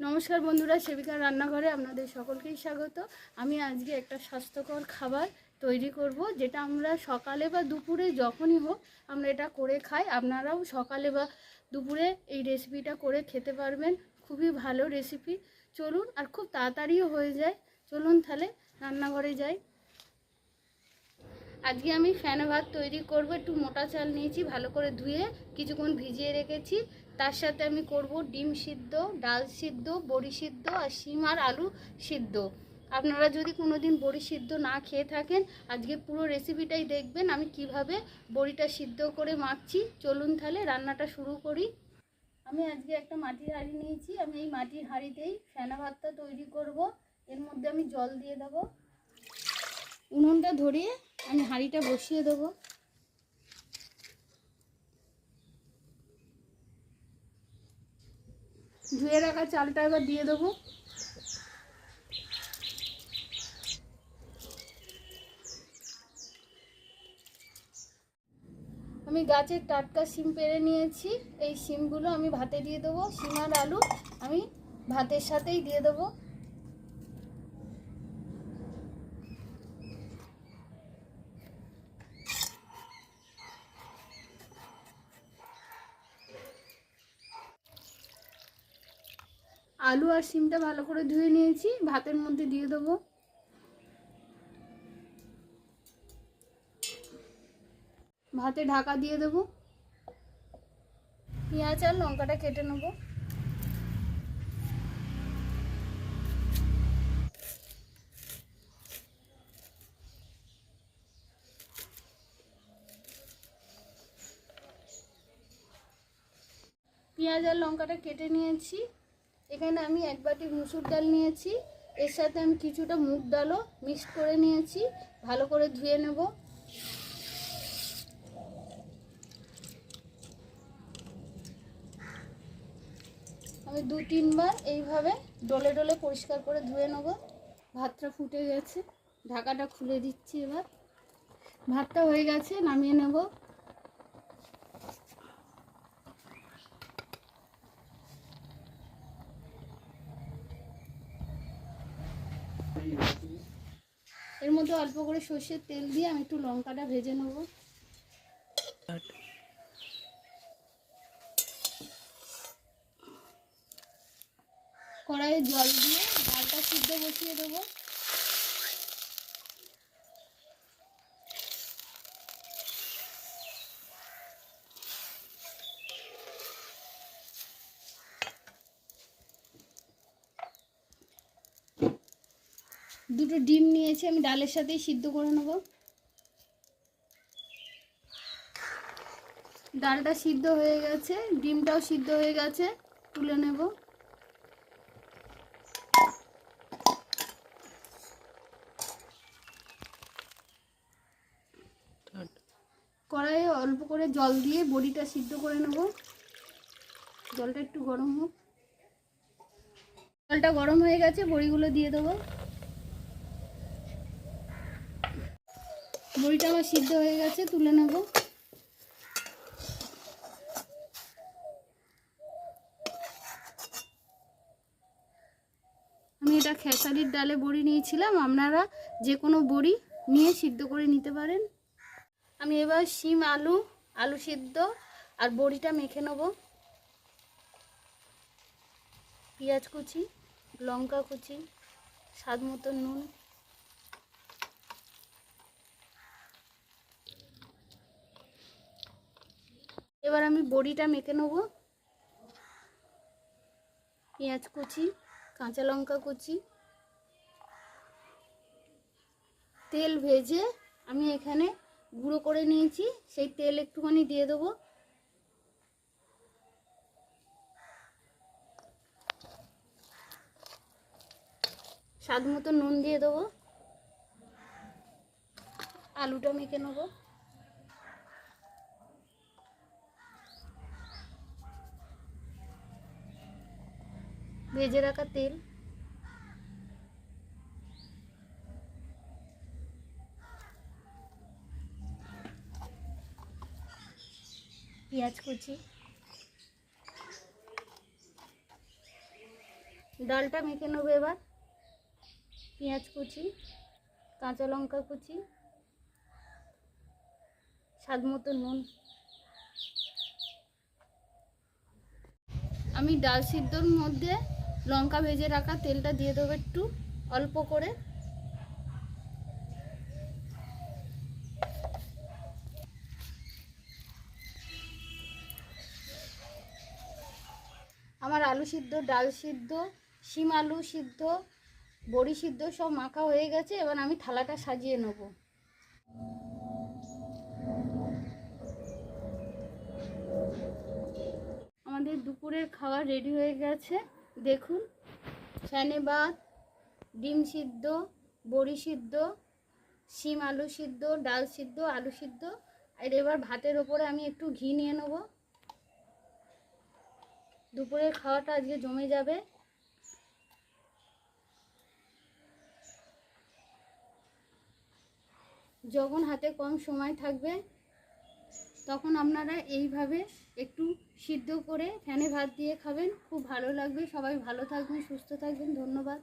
নমস্কার বন্ধুরা, সেবিকার রান্নাঘরে আপনাদের সকলকেই স্বাগত। আমি আজকে একটা স্বাস্থ্যকর খাবার তৈরি করব, যেটা আমরা সকালে বা দুপুরে যখনই হোক আমরা এটা করে খাই। আপনারাও সকালে বা দুপুরে এই রেসিপিটা করে খেতে পারবেন। খুবই ভালো রেসিপি চলুন আর খুব তাড়াতাড়িও হয়ে যায়। চলুন তাহলে রান্নাঘরে যাই। আজকে আমি ফ্যানে ভাত তৈরি করব। একটু মোটা চাল নিয়েছি, ভালো করে ধুয়ে কিছুক্ষণ ভিজিয়ে রেখেছি। তার সাথে আমি করব ডিম সিদ্ধ, ডাল সিদ্ধ, বড়ি সিদ্ধ আর শিম আর আলু সিদ্ধ। আপনারা যদি কোনো দিন বড়ি সিদ্ধ না খেয়ে থাকেন, আজকে পুরো রেসিপিটাই দেখবেন আমি কীভাবে বড়িটা সিদ্ধ করে মাখছি। চলুন তাহলে রান্নাটা শুরু করি। আমি আজকে একটা মাটির হাঁড়ি নিয়েছি। আমি এই মাটির হাঁড়িতেই ফেনা ভাতটা তৈরি করব। এর মধ্যে আমি জল দিয়ে দেবো। উনুনটা ধরিয়ে আমি হাঁড়িটা বসিয়ে দেবো। ধুয়ে রাখা চালটা এবার দিয়ে দেবো। আমি গাছের টাটকা শিম পেরে নিয়েছি। এই শিমগুলো আমি ভাতে দিয়ে দেবো, শিম আর আলু আমি ভাতের সাথেই দিয়ে দেবো। আলু আর শিমটা ভালো করে ধুয়ে নিয়েছি। ভাতের মধ্যে দিয়ে দেবো। ভাতে ঢাকা দিয়ে দেবো। পেঁয়াজ আর লঙ্কাটা কেটে নেব। পেঁয়াজ আর লঙ্কাটা কেটে নিয়েছি। এখানে আমি এক বাটি মুসুর ডাল নিয়েছি। এর সাথে আমি কিছুটা মুগ ডালও মিক্সড করে নিয়েছি। ভালো করে ধুয়ে নেব। আমি দু, তিনবার এইভাবে ডলে ডলে পরিষ্কার করে ধুয়ে নেব। ভাতটা ফুটে গেছে। ঢাকাটা খুলে দিচ্ছি এবার। ভাতটা হয়ে গেছে, নামিয়ে নেব। এর মধ্যে অল্প করে সর্ষের তেল দিয়ে আমি একটু লঙ্কাটা ভেজে নেব। কড়াইয়ে জল দিয়ে ডালটা সিদ্ধ বসিয়ে দেবো। দুটো ডিম নিয়েছি, আমি ডালের সাথেই সিদ্ধ করে নেব। ডালটা সিদ্ধ হয়ে গেছে, ডিমটাও সিদ্ধ হয়ে গেছে, তুলে নেব। কড়াইয়ে অল্প করে জল দিয়ে বড়িটা সিদ্ধ করে নেব। জলটা একটু গরম হোক। জলটা গরম হয়ে গেছে, বড়িগুলো দিয়ে দেবো। বড়িটা আমার সিদ্ধ হয়ে গেছে, তুলে নেব। আমি এটা খেসারির ডালে বড়ি নিয়েছিলাম, আপনারা যে কোনো বড়ি নিয়ে সিদ্ধ করে নিতে পারেন। আমি এবার শিম, আলু আলু সিদ্ধ আর বড়িটা মেখে নেব। পেঁয়াজ কুচি, লঙ্কা কুচি, স্বাদ মতো নুন। এবার আমি বড়িটা মেখে নেব। পেঁয়াজ কুচি, কাঁচা লঙ্কা কুচি, তেল ভেজে আমি এখানে গুঁড়ো করে নিয়েছি। সেই তেল একটুখানি দিয়ে দেবো। স্বাদ মতো নুন দিয়ে দেবো। আলুটা মেখে নেব। ভেজে রাখা তেল। পেঁয়াজ কুচি। ডালটা মেখে নেব এবার। পেঁয়াজ কুচি, কাঁচা লঙ্কা কুচি, স্বাদ মতো নুন। আমি ডাল সিদ্ধর মধ্যে লঙ্কা ভেজে রাখা তেলটা দিয়ে দেবো একটু, অল্প করে। আমার আলু সিদ্ধ, ডাল সিদ্ধ, শিম আলু সিদ্ধ, বড়ি সিদ্ধ সব মাখা হয়ে গেছে, এবার আমি থালাটা সাজিয়ে নেব। আমাদের দুপুরের খাবার রেডি হয়ে গেছে। দেখুন ফ্যানে ভাত ডিম সিদ্ধ, বড়ি সিদ্ধ, শিম আলু সিদ্ধ, ডাল সিদ্ধ, আলু সিদ্ধ। আর এবার ভাতের ওপরে আমি একটু ঘি নিয়ে নেব। দুপুরের খাওয়াটা আজকে জমে যাবে। যখন হাতে কম সময় থাকবে। তখন আপনারা এইভাবে একটু সিদ্ধ করে ফ্যানে ভাত দিয়ে খাবেন। খুব ভালো লাগবে। সবাই ভালো থাকবেন, সুস্থ থাকবেন। ধন্যবাদ।